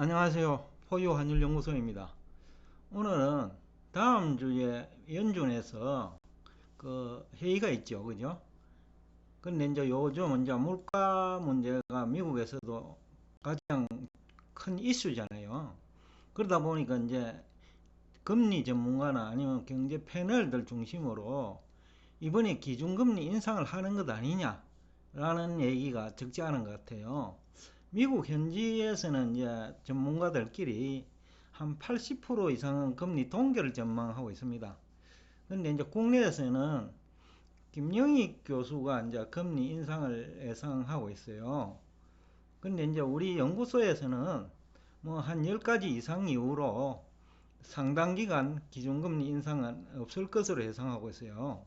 안녕하세요. 포유 환율연구소입니다. 오늘은 다음 주에 연준에서 그 회의가 있죠. 그죠? 근데 이제 요즘 이제 물가 문제가 미국에서도 가장 큰 이슈잖아요. 그러다 보니까 이제 금리 전문가나 아니면 경제 패널들 중심으로 이번에 기준금리 인상을 하는 것 아니냐 라는 얘기가 적지 않은 것 같아요. 미국 현지에서는 이제 전문가들끼리 한 80% 이상은 금리 동결을 전망하고 있습니다. 근데 이제 국내에서는 김영희 교수가 이제 금리 인상을 예상하고 있어요. 근데 이제 우리 연구소에서는 뭐 한 10가지 이상 이후로 상당 기간 기준금리 인상은 없을 것으로 예상하고 있어요.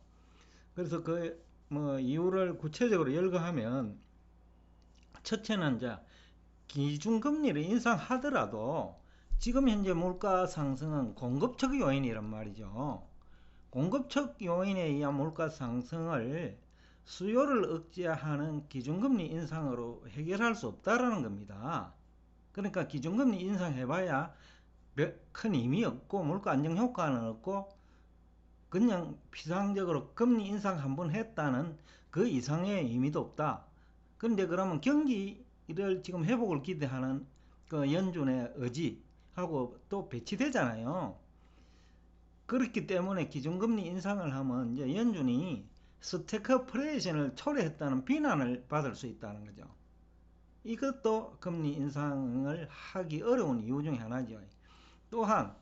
그래서 그 뭐 이유를 구체적으로 열거하면 첫째는 이제 기준금리를 인상하더라도 지금 현재 물가 상승은 공급적 요인이란 말이죠. 공급적 요인에 의한 물가 상승을 수요를 억제하는 기준금리 인상으로 해결할 수 없다라는 겁니다. 그러니까 기준금리 인상해봐야 큰 의미 없고 물가 안정 효과는 없고 그냥 피상적으로 금리 인상 한 번 했다는 그 이상의 의미도 없다. 그런데 그러면 경기 를 지금 회복을 기대하는 그 연준의 의지하고 또 배치되잖아요. 그렇기 때문에 기준금리 인상을 하면 이제 연준이 스테커프레이션을 초래했다는 비난을 받을 수 있다는 거죠. 이것도 금리 인상을 하기 어려운 이유 중에 하나죠. 또한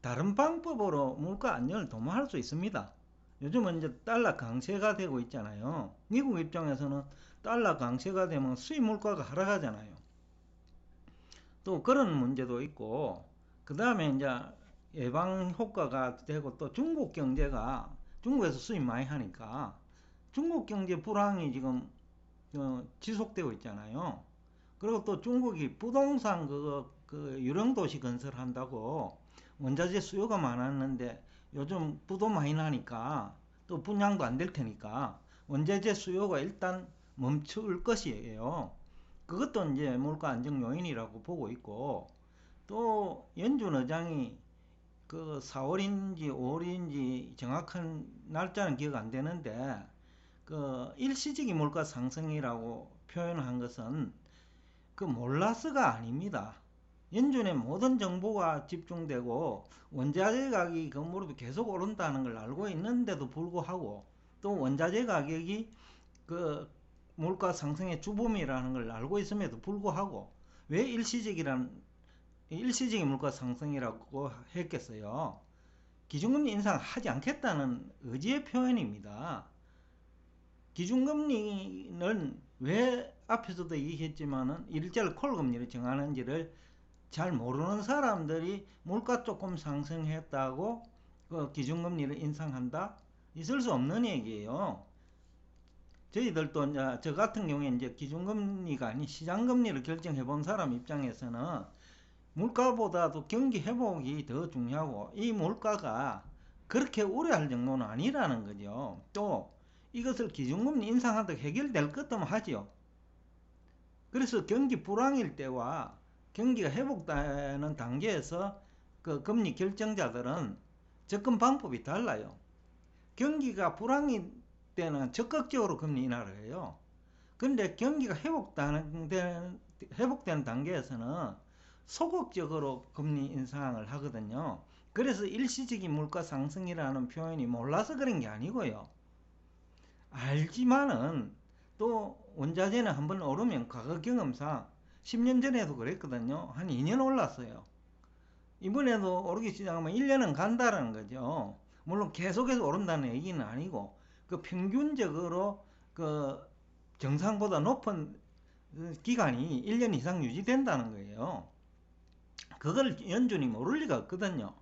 다른 방법으로 물가 안정을 도모할 수 있습니다. 요즘은 이제 달러 강세가 되고 있잖아요. 미국 입장에서는 달러 강세가 되면 수입 물가가 하락하잖아요. 또 그런 문제도 있고, 그 다음에 이제 예방 효과가 되고 또 중국 경제가 중국에서 수입 많이 하니까 중국 경제 불황이 지금 어, 지속되고 있잖아요. 그리고 또 중국이 부동산 그, 그 유령 도시 건설한다고 원자재 수요가 많았는데 요즘 부도 많이 나니까 또 분양도 안 될 테니까 원자재 수요가 일단 멈출 것이에요. 그것도 이제 물가 안정 요인이라고 보고 있고 또 연준 의장이 그 4월인지 5월인지 정확한 날짜는 기억 안 되는데 그 일시적인 물가 상승이라고 표현한 것은 그 몰라서가 아닙니다. 연준의 모든 정보가 집중되고 원자재 가격이 그 무릎이 계속 오른다는 걸 알고 있는데도 불구하고 또 원자재 가격이 그 물가 상승의 주범이라는 걸 알고 있음에도 불구하고 왜 일시적이란 일시적인 물가 상승이라고 했겠어요. 기준금리 인상하지 않겠다는 의지의 표현입니다. 기준금리는 왜 앞에서도 얘기했지만은 일자를 콜 금리를 정하는지를 잘 모르는 사람들이 물가 조금 상승했다고 그 기준금리를 인상한다? 있을 수 없는 얘기예요. 저희들도 저 같은 경우에 이제 기준금리가 아닌 시장금리를 결정해 본 사람 입장에서는 물가보다도 경기 회복이 더 중요하고 이 물가가 그렇게 우려할 정도는 아니라는 거죠. 또 이것을 기준금리 인상한다고 해결될 것도 하지요. 그래서 경기 불황일 때와 경기가 회복되는 단계에서 그 금리 결정자들은 접근 방법이 달라요. 경기가 불황일 때는 적극적으로 금리 인하를 해요. 근데 경기가 회복되는, 회복되는 단계에서는 소극적으로 금리 인상을 하거든요. 그래서 일시적인 물가 상승이라는 표현이 몰라서 그런 게 아니고요. 알지만은 또 원자재는 한번 오르면 과거 경험상 10년 전에도 그랬거든요. 한 2년 올랐어요. 이번에도 오르기 시작하면 1년은 간다라는 거죠. 물론 계속해서 오른다는 얘기는 아니고 그 평균적으로 그 정상보다 높은 기간이 1년 이상 유지된다는 거예요. 그걸 연준이 모를 리가 없거든요.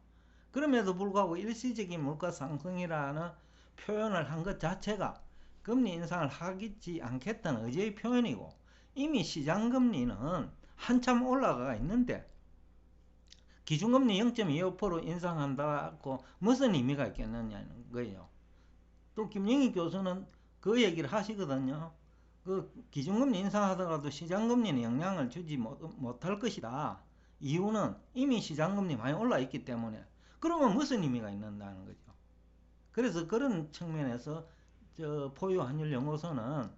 그럼에도 불구하고 일시적인 물가 상승이라는 표현을 한 것 자체가 금리 인상을 하겠지 않겠다는 의지의 표현이고 이미 시장금리는 한참 올라가 있는데 기준금리 0.25% 인상한다고 무슨 의미가 있겠느냐는 거예요. 또 김영희 교수는 그 얘기를 하시거든요. 그 기준금리 인상하더라도 시장금리는 영향을 주지 못, 못할 것이다. 이유는 이미 시장금리 많이 올라 있기 때문에 그러면 무슨 의미가 있는다는 거죠. 그래서 그런 측면에서 저 포유 환율 연구소는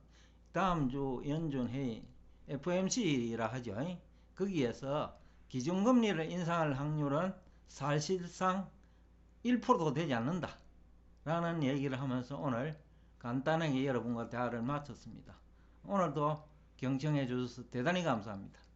다음 주 연준 회의 FMC라 하죠. 거기에서 기준금리를 인상할 확률은 사실상 1%도 되지 않는다. 라는 얘기를 하면서 오늘 간단하게 여러분과 대화를 마쳤습니다. 오늘도 경청해 주셔서 대단히 감사합니다.